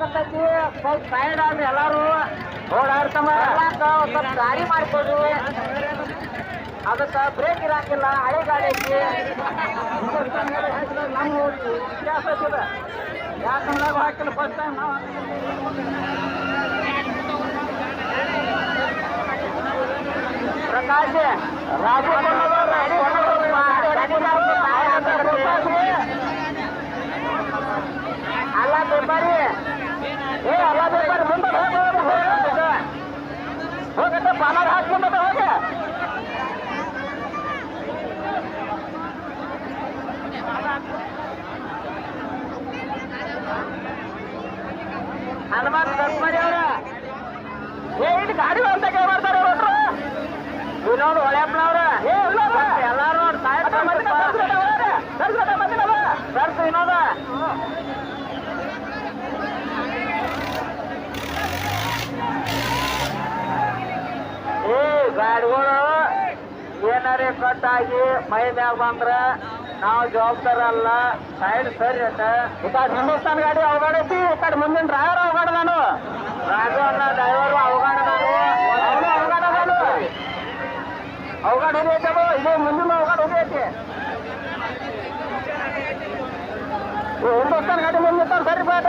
ಹಾಕತೈತಿ ಸ್ವಲ್ಪ ಸೈಡ್ ಆದ್ರಿ ಎಲ್ಲಾರು. ಸ್ವಲ್ಪ ದಾರಿ ಮಾಡ್ಕೊಡ್ರಿ. ಅದಕ್ಕ ಬ್ರೇಕ್ ಇರಂಗಿಲ್ಲ ಹಳೆ ಗಾಡಿ ಐತಿ. ನಮ್ಮ ಹಾಕಿಲ್ಲ ಫಸ್ಟ್ ಟೈಮ್ ರಾಜು ಅಲ್ಲ ಬೇಪಾರಿ ಏ ಅಲ್ಲ ಬೇಪಾರಿ ಮುಂದೆ ಹೋಗತ್ತೆ ಪಾಲಾರ್ ಹಾಕ್ಕೊಂಡ ಹೋಗೆ ಹನುಮಾನ್ ಕಸ್ಮರಿ ಅವ್ರ. ಏ ಇಲ್ಲಿ ಗಾಡಿ ಅಂತ ಕೇಳಿ ಮಾಡ್ತಾರೆ ವಿನೋದ್ ಏ ಎಲ್ಲಾರು ಸರ್ಸ್ ವಿನೋದ. ಏ ಗಾಡಿಗಳು ಏನಾರೇ ಕಟ್ಟಾಗಿ ಮೈ ಮ್ಯಾಗ ಬಂದ್ರ ನಾವು ಜವಾಬ್ದಾರ ಅಲ್ಲ ಸೈಡ್ ಸರಿ ಅಟ ಈ ಕಡೆ ಹಿಂದೂಸ್ತಾನ್ ಗಾಡಿ ಅವಗಾಡೈತಿ ಐತಿ ಈ ಕಡೆ ಮುಂದಿನ ಡ್ರೈವರ್ ಅವಗಾಡ ನಾನು. ರಾಜು ಅನ್ನ ಡ್ರೈವರ್ ಅವಗಾಡ ಅವಗಾಡ ನಾನು. ಹೊಡಿಯೈತೆ ಅದು ಮುಂದಿನ ಅವಗಾಡ ಈ ಹಿಂದೂಸ್ತಾನ್ ಗಾಡಿ ಮುಂದಿರ್ತಾನೆ ಸರಿ ಬಾಟ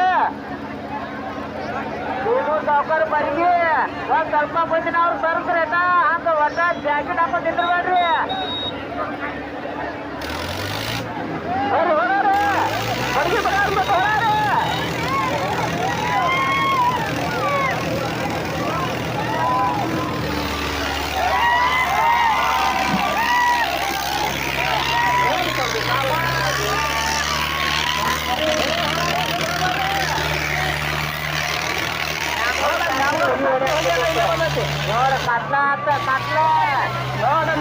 ಇದು ಸಾವುಕಾರ ಒಂದ್ ಸ್ವಲ್ಪ ಬಂದಿನ ಅವ್ರು ಸರ್ಸ್ರೇಟ ಅಂತ ಒಟ್ಟ ಜಾಕೆಟ್ ಹಾಕೊಂಡ್ ನಿಂದ್ರಬೇಡ್ರಿ काटला काटला